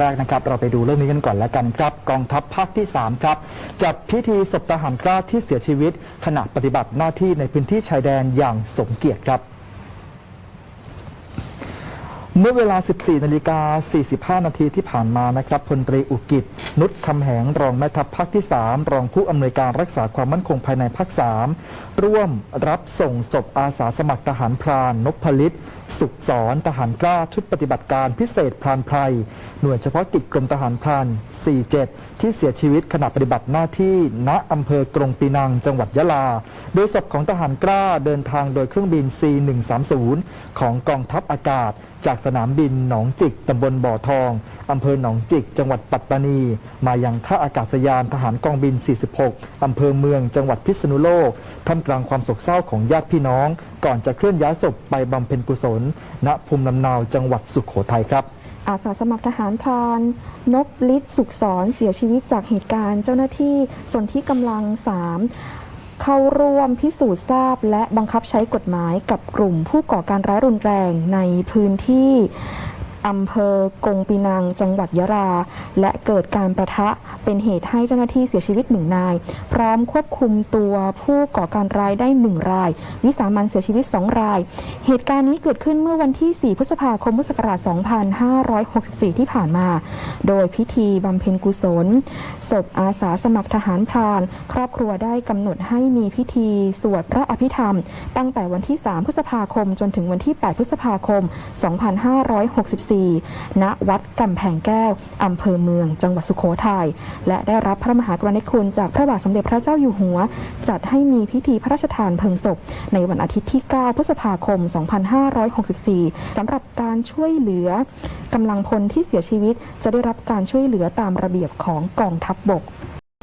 แรกนะครับเราไปดูเรื่องนี้กันก่อนแล้วกันครับกองทัพภาคที่ 3 ครับ จัดพิธีศพทหารกล้าที่เสียชีวิต ขณะปฏิบัติหน้าที่ในพื้นที่ชายแดนอย่างสมเกียรติครับ เมื่อเวลา 14 นาฬิกา 45 นาทีที่ผ่านมานะครับพลตรีอุกิจ นุชคำแหง รองแม่ทัพภาคที่ 3 รองผู้อำนวยการรักษาความมั่นคงภายในภาค 3 ร่วมรับส่งศพอาสาสมัครทหารพรานนพลิต สุขสอนทหารกล้าชุดปฏิบัติการพิเศษพรานไพรหน่วยเฉพาะกิจกรมทหารพราน 47 ที่เสียชีวิตขณะปฏิบัติหน้าที่ณอำเภอกรงปีนังจังหวัดยะลา โดยศพของทหารกล้าเดินทางโดยเครื่องบิน C130 ของกองทัพอากาศจากสนามบินหนองจิกตำบลบ่อทองอำเภอหนองจิก จังหวัดปัตตานี มายังท่าอากาศยานทหารกองบิน 46 อำเภอเมือง จังหวัดพิษณุโลกท่ามกลางความโศกเศร้าของญาติพี่น้อง ก่อนจะเคลื่อนย้ายศพไปบำเพ็ญกุศล ณภูมิลำเนาจังหวัดสุขโขทัยครับอาสาสมัครทหารพราน นบลิศสุขสอนเสียชีวิตจากเหตุการณ์ เจ้าหน้าที่ส่วนที่กำลัง 3 เข้าร่วมพิสูจน์ทราบ และบังคับใช้กฎหมายกับกลุ่มผู้ก่อการร้ายรุนแรงในพื้นที่อำเภอกงปีนัง จังหวัดยะลาและเกิดการประทะ เป็นเหตุให้เจ้าหน้าที่เสียชีวิตหนึ่งนาย พร้อมควบคุมตัวผู้ก่อการร้ายได้หนึ่งราย วิสามันเสียชีวิตสองราย เหตุการณ์นี้เกิดขึ้นเมื่อวันที่ 4 พฤษภาคมพุทธศักราช 2564 ที่ผ่านมา โดยพิธีบำเพ็ญกุศลศพอาสาสมัครทหารพราน ครอบครัวได้กำหนดให้มีพิธีสวดพระอภิธรรม ตั้งแต่วันที่ 3 พฤษภาคม จนถึงวันที่ 8 พฤษภาคม 2564 ณ วัดกำแพงแก้ว อำเภอเมือง จังหวัดสุโขทัยและได้รับพระมหากรุณาธิคุณจากพระบาทสมเด็จพระเจ้าอยู่หัว จัดให้มีพิธีพระราชทานเพลิงศพ ในวันอาทิตย์ที่ 9 พฤษภาคม 2564 สำหรับการช่วยเหลือกำลังพลที่เสียชีวิตจะได้รับการช่วยเหลือตามระเบียบของกองทัพบบก